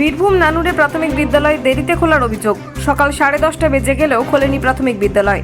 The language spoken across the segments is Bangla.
বীরভূম নানুরে প্রাথমিক বিদ্যালয় দেরিতে খোলার অভিযোগ। সকাল সাড়ে দশটা বেজে গেলেও খোলেনি প্রাথমিক বিদ্যালয়।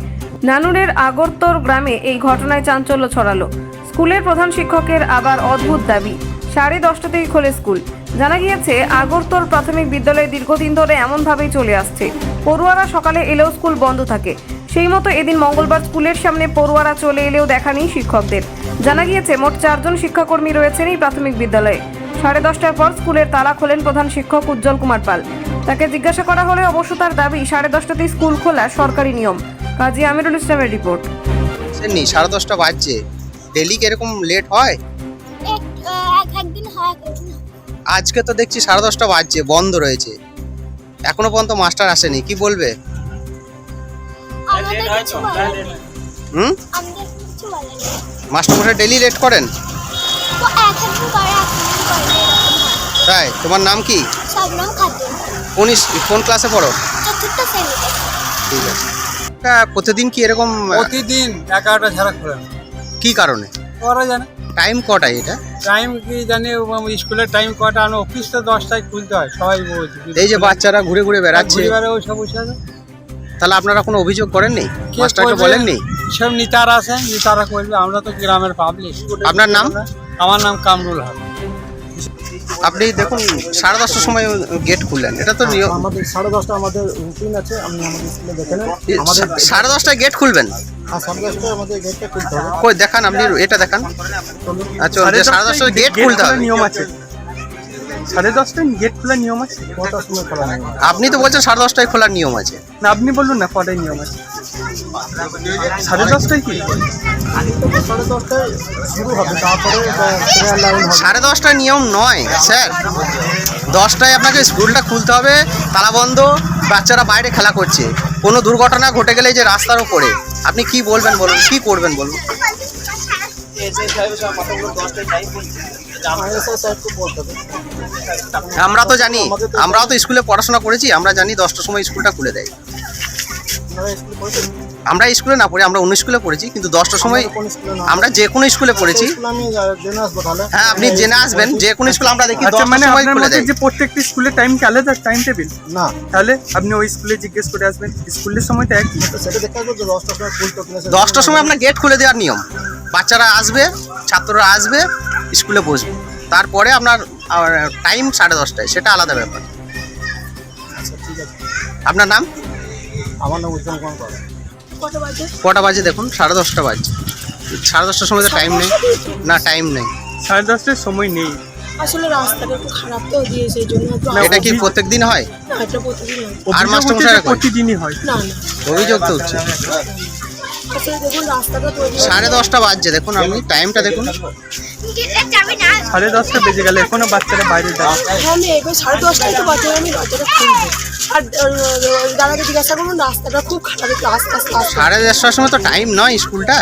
নানুরের আগরতর গ্রামে এই ঘটনায় চাঞ্চল্য ছড়ালো। স্কুলের প্রধান শিক্ষকের আবার অদ্ভুত দাবি। সাড়ে দশটাতেই খোলে স্কুল। জানা গিয়েছে, আগরতর প্রাথমিক বিদ্যালয়ে দীর্ঘদিন ধরে এমনভাবেই চলে আসছে। পড়ুয়ারা সকালে এলেও স্কুল বন্ধ থাকে। সেই মতো এদিন মঙ্গলবার স্কুলের সামনে পড়ুয়ারা চলে এলেও দেখা নেই শিক্ষকদের। জানা গিয়েছে, মোট চারজন শিক্ষাকর্মী রয়েছেন এই প্রাথমিক বিদ্যালয়ে। সাড়ে দশটার পর স্কুলের তালা খোলেন প্রধান শিক্ষক উজ্জ্বল কুমার পাল। তাকে জিজ্ঞাসা করা হলে অবশ্য তার দাবি সাড়ে দশটাতেই স্কুল খোলা সরকারি নিয়ম। কাজী আমিরুল ইসলামের রিপোর্ট। নি সাড়ে দশটা বাজছে। ডেলি কি এরকম লেট হয়? একদিন। আজকে তো দেখছি সাড়ে দশটা বাজছে বন্ধ রয়েছে। এখনও পর্যন্ত মাস্টার আসেনি কি বলবে? হুম? মাস্টার মশাই ডেলি লেট করেন? তাই তোমার নাম কি? সব কোন কোন ক্লাসে পড়ো? ঠিক আছে। প্রতিদিন কি এরকম প্রতিদিন এগারোটা ছাড়া খোলে কি কারণে? ওরা জানে। টাইম কটায় এটা? টাইম কি জানি স্কুলের টাইম কটা আমি অফিস তো দশটায় খুলতে হয় সবাই বলছে। এই যে বাচ্চারা ঘুরে ঘুরে বেড়াচ্ছে। ওই সব বসে আছে। তাহলে আপনারা কোনো অভিযোগ করেননি? মাস্টারকে? বলেননি? সব নেতারা আছে নেতারা করবে আমরা তো গ্রামের পাবলিক আপনার নাম? আমার নাম কামরুল হক। আপনি দেখুন সাড়ে দশটার সময় গেট খুললেন। এটা তো নিয়ম আমাদের সাড়ে দশটা আমাদের রুটিন আছে আপনি আমাদের স্কুলে দেখে নেন। আমাদের সাড়ে দশটায় গেট খুলবেন? হ্যাঁ সাড়ে দশটায় আমাদের গেটটা খুলতে হবে। কই দেখান আপনি এটা দেখান। আচ্ছা সাড়ে দশটায় গেট খুলতে হবে। নিয়ম আছে। সাড়ে দশটায় গেট খোলার নিয়ম আছে? কটার সময় খোলা নেই আপনি তো বলছেন সাড়ে দশটায় খোলার নিয়ম আছে। না আপনি বলুন না কটায় নিয়ম আছে? সাড়ে দশটায় কি? সাড়ে দশটায় নিয়ম নয়, স্যার। দশটায় আপনাকে স্কুলটা খুলতে হবে, তালা বন্ধ, বাচ্চারা বাইরে খেলা করছে। কোনো দুর্ঘটনা ঘটে গেলে যে রাস্তার উপরে, আপনি কি বলবেন বলুন, কি করবেন বলুন? আমরা তো জানি, আমরাও তো স্কুলে পড়াশোনা করেছি, আমরা জানি দশটার সময় স্কুলটা খুলে দেয়। আমরা স্কুলে না পড়ি আমরা অন্য স্কুলে পড়েছি কিন্তু দশটার সময় স্কুলে আমরা যে কোনো স্কুলে পড়েছি। স্কুলে হ্যাঁ আপনি জেনে আসবেন যে কোনো স্কুলে আমরা দেখি আচ্ছা মানে আপনার যে প্রত্যেকটি স্কুলের টাইম কি আলাদা? টাইম টেবিল না। তাহলে আপনি ওই স্কুলে জিজ্ঞেস করে আসবেন স্কুলের সময় তো একই। সেটা দেখতে দশটার সময় খুলতে দশটার সময় আপনার গেট খুলে দেওয়ার নিয়ম। বাচ্চারা আসবে ছাত্ররা আসবে স্কুলে বসবে। তারপরে আপনার টাইম সাড়ে দশটায় সেটা আলাদা ব্যাপার। আচ্ছা ঠিক আছে। আপনার নাম? আমার নাম উজ্জ্বল কুমার পাল। কটা বাজে? দেখুন? সাড়ে দশটা বাজে। সাড়ে দশটার সময় তো টাইম নেই। না টাইম নেই। সাড়ে দশটার সময় নেই। আসলে রাস্তাটা একটু খারাপ তো দিয়েছে এই জন্য এটা কি প্রত্যেকদিন হয়? না এটা প্রতিদিন হয়। আর মাস্টার কয়? প্রতিদিনই হয়। না না। অভিযোগ তো হচ্ছে। আসলে দেখুন রাস্তাটা তৈরি সাড়ে দশটা বাজছে দেখুন আপনি টাইমটা দেখুন। সাড়ে দশটা বেজে গেলে এখনও বাচ্চারা বাইরে হ্যাঁ সাড়ে দশটায় তো বাচ্চারা আমি দরজাটা খুলবো। আর দাদাকে জিজ্ঞাসা করুন রাস্তাটা খুব খারাপ একটু আস্তে আস্তে সাড়ে দশটার সময় তো টাইম নয় স্কুলটা?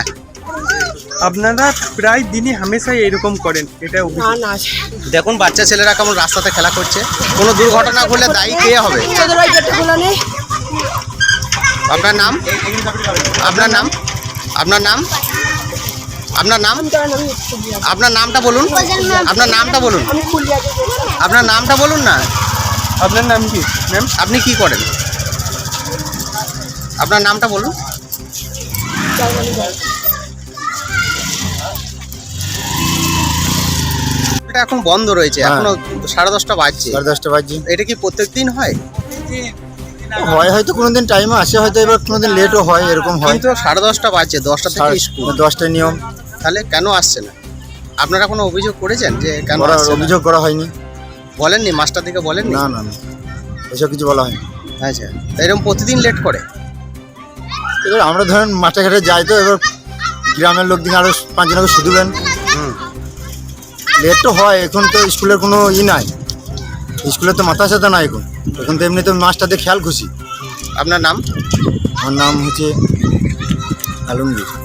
আপনারা প্রায় দিনই হামেশাই এরকম করেন এটা দেখুন বাচ্চা ছেলেরা কেমন রাস্তাতে খেলা করছে। কোনো দুর্ঘটনা ঘটলে দায়ী কে হবে? আপনার নাম? আপনার নাম? আপনার নাম? আপনার নাম। আপনার নামটা বলুন। আপনার নামটা বলুন। আপনার নামটা বলুন না। আপনার নাম কি ম্যাম আপনি কি করেন? আপনার নামটা বলুন। এখন বন্ধ রয়েছে। হ্যাঁ। এখনও সাড়ে দশটা বাজছে। সাড়ে দশটা বাজছে। এটা কি প্রত্যেক দিন হয়? হয় হয়তো কোনোদিন টাইমে আসে হয়তো এবার কোনোদিন লেটও হয় এরকম হয়। কিন্তু সাড়ে দশটা বাজছে দশটা থেকে স্কুল দশটায় নিয়ম। তাহলে কেন আসছে না? আপনারা কোনো অভিযোগ করেছেন যে কেন আসছে না? অভিযোগ করা হয়নি। বলেননি মাস্টার দিকে বলেননি? না না না। এসব কিছু বলা হয়নি। আচ্ছা তা এরকম প্রতিদিন লেট করে? এবার আমরা ধরেন মাঠে ঘাটে যাই তো এবার গ্রামের লোক দিন আরও পাঁচজনকে শুধুবেন। হুম। লেট তো হয় এখন তো স্কুলের কোনো ই নাই। স্কুলের তো মাথা সাথে নাই এখন। এখন তো এমনি তো মাস্টারদের খেয়াল খুশি। আপনার নাম? আমার নাম হচ্ছে আলমগীর।